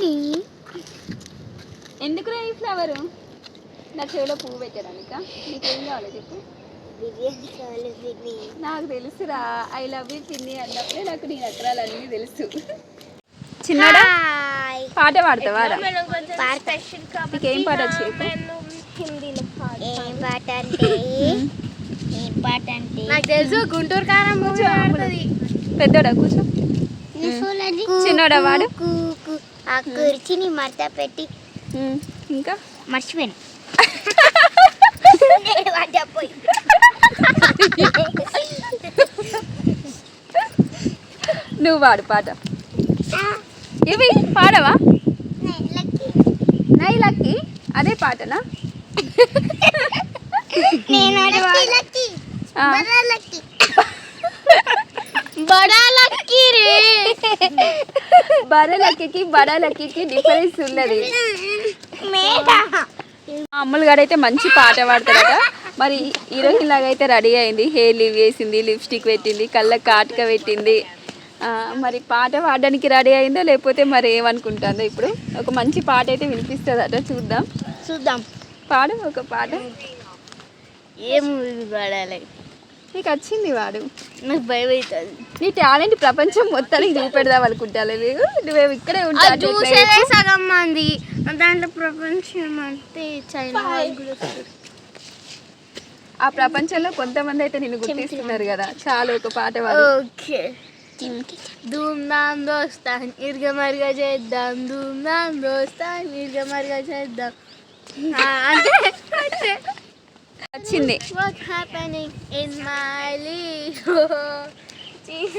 పిన్ని ఎందుకు ఈ ఫ్లవరు నా చెవిలో పువ్వు పెట్టడానిక. నీకేం కావాలి చెప్పు. నాకు తెలుసురా ఐ లవ్ యూ పిన్ని అన్నప్పుడే నాకు నీ నకరాలన్నీ తెలుసు. చిన్నడా? హాయ్. పాట పాడతావా నీకేం పాట వచ్చి ఏం పాట అంటే? ఏం పాట అంటే? నాకు తెలుసు గుంటూరు కారం కూర్చో. పెద్దోడా కూర్చో. చిన్నోడా వాడు? ఆ కుర్చీని మడత పెట్టి ఇంకా? మర్చిపోయాను. నువ్వు పాడు పాట. ఇవి పాడవా? లక్కీ. నై లక్కి అదే పాటనా. బడా లక్కీ రే. బడ లక్కీకి బడ లక్కీకి డిఫరెన్స్ ఉన్నది. మేడా మా అమ్ములు గారు అయితే మంచి పాట పాడతారట. మరి హీరోయిన్ లాగా అయితే రెడీ అయింది. హెయిర్ లివ్ వేసింది లిప్స్టిక్ పెట్టింది కళ్ళకి కాటుక పెట్టింది. మరి పాట పాడడానికి రెడీ అయిందో లేకపోతే మరి ఏమనుకుంటుందో ఇప్పుడు? ఒక మంచి పాట అయితే వినిపిస్తుందట చూద్దాం. చూద్దాం. పాడు ఒక పాట. ఏ పడాలి? నీకు వచ్చింది వాడు. నాకు భయం అవుతుంది నీ టాలెంట్ ప్రపంచం మొత్తానికి చూపెడదాం అనుకుంటాను నువ్వు నువ్వు ఇక్కడే ఉంటావు సగం మంది. దాంట్లో ప్రపంచం అంటే చైనా. ఆ ప్రపంచంలో కొంతమంది అయితే నిన్ను గుర్తిస్తున్నారు కదా. చాలు ఒక పాట ఓకే. ధూమ్ ధామ్ దోస్తాన్ ఇరుగ మరిగా చేద్దాం. ధూమ్ ధామ్ దోస్తాన్ ఇరుగ మరిగా చేద్దాం. అంటే వచ్చింది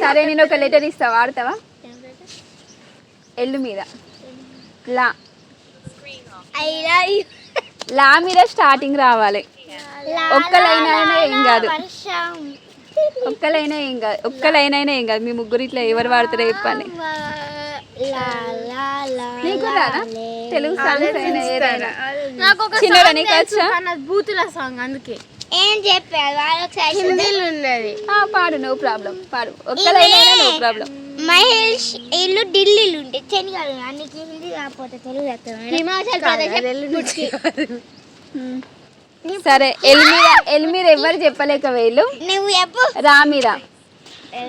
సరే నేను ఒక లెటర్ ఇస్తా వాడతావా? ఎల్లు మీద. లా. లా మీద స్టార్టింగ్ రావాలి. ఒక్క లైన్ అయినా ఏం కాదు. వర్షం ఒక్క లైన్ ఏం కాదు. ఒక్క లైన్ అయినా ఏం కాదు. మీ ముగ్గురు ఇట్లా ఎవరు వాడతారో చెప్పండి. నీకు రాదా? తెలుగు సాంగ్స్ అయినా ఏదైనా. నాకు ఒక నీకు వచ్చా? బూతుల సాంగ్ అందుకే. ఏం చెప్పారు హిందీలో ఉన్నది. పాడు నో ప్రాబ్లం పాడు. నో ప్రాబ్లం మహేష్ ఇల్లు ఢిల్లీలో ఉంటే శనిగారు అన్నికి హిందీ కాకపోతే తెలుగు హిమాచల్ ప్రదేశ్ సరే ఎల్ మీద ఎల్ మీద ఎవరు చెప్పలేక వేలు నువ్వు చెప్పు. రా మీద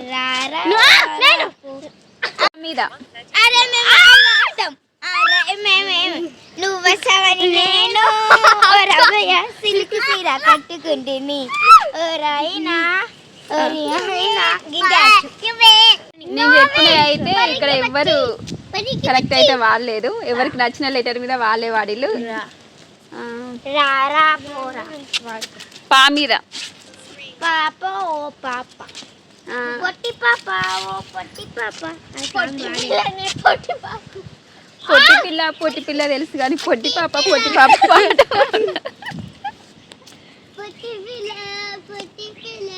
రారా నేను రా మీద. నువ్వు వస్తావని నేను ఓ రవయ్య సిల్క్ సీర నేను చెప్పిన అయితే ఇక్కడ ఎవ్వరు కరెక్ట్ అయితే వాడలేదు. ఎవరికి నచ్చిన లెటర్ మీద వాళ్ళే వాడిల్లు. ఆ, రారా పోరా. పా మీద. పాప ఓ పాప. పొట్టి పాప ఓ పొట్టి పాప. పొట్టి పాప. పొట్టి పిల్ల పొట్టి పిల్ల తెలుసు కానీ పొట్టి పాప పొట్టి పాప పాట పొట్టి పిల్ల పొట్టి పిల్ల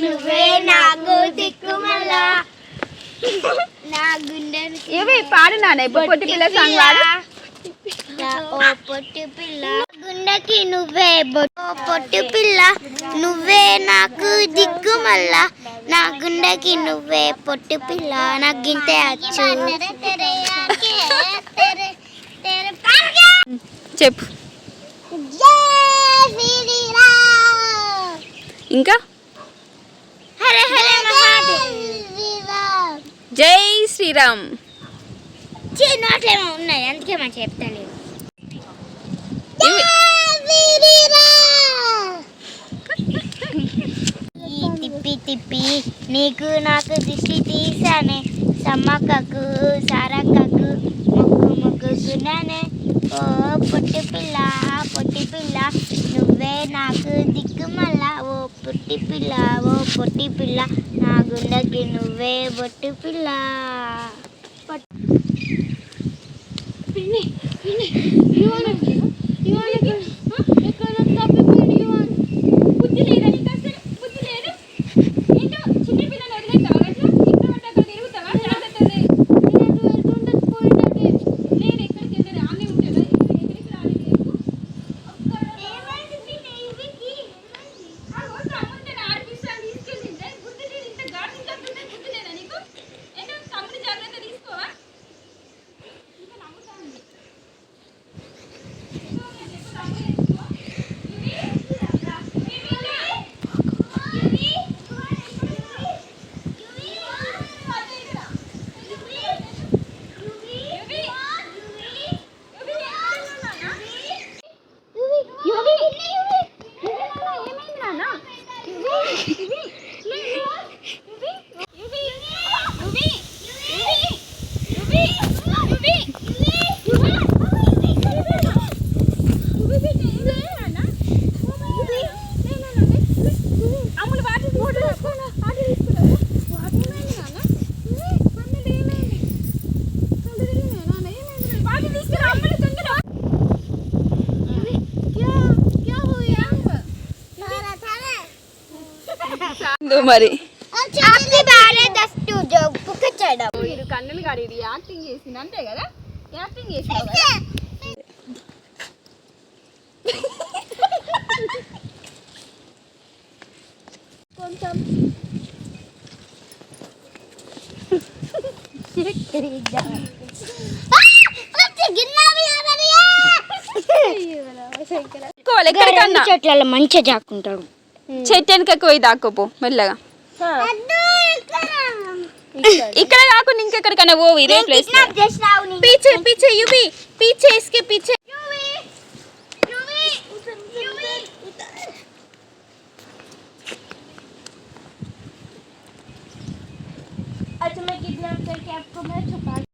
నువ్వే నాకు దిక్కుమల్ల నా గుండెని ఏవి పాడు నాన్న ఇప్పుడు పొట్టి పిల్ల సాంగ్ వాడు ఓ పొట్టి పిల్ల. గుండెకి నువ్వే పొట్టి పిల్ల నువ్వే నాకు దిక్కు మళ్ళా నా గుండెకి నువ్వే పొట్టి పిల్ల నాకు గింతే అచ్చు. చెప్పు. ఇంకా? హరే హరే మహాదేవ్. జై శ్రీరామ్. చిన్నట్లేమో ఉన్నాయి అందుకే మనం ఇవి ఈ తిప్పి తిప్పి నీకు నాకు దిష్టి తీసానే సమ్మక్కకు సారక్కకు ముగ్గు ముగ్గుకున్నానే ఓ పొట్టి పిల్ల పొట్టి పిల్ల నువ్వే నాకు దిక్కుమల్ల ఓ పొట్టి పిల్ల ఓ పొట్టి పిల్ల నా గుండెకి నువ్వే పొట్టి పిల్ల. పిన్ని మరి. మీరు కన్నులు కడిగి యాక్టింగ్ చేసిన అంతే కదా? యాక్టింగ్ చేసిన కొంచెం. చెట్ల మంచిగా జాక్కుంటాడు చెట్టు వెనకకి పోయి దాక్కోపో మెల్లగా. ఇక్కడ కాకుండా ఇంకెక్కడికైనా పోవు ఇదే ప్లేస్ పీచే పీచే యుబి పీచే ఇసుకే పీచే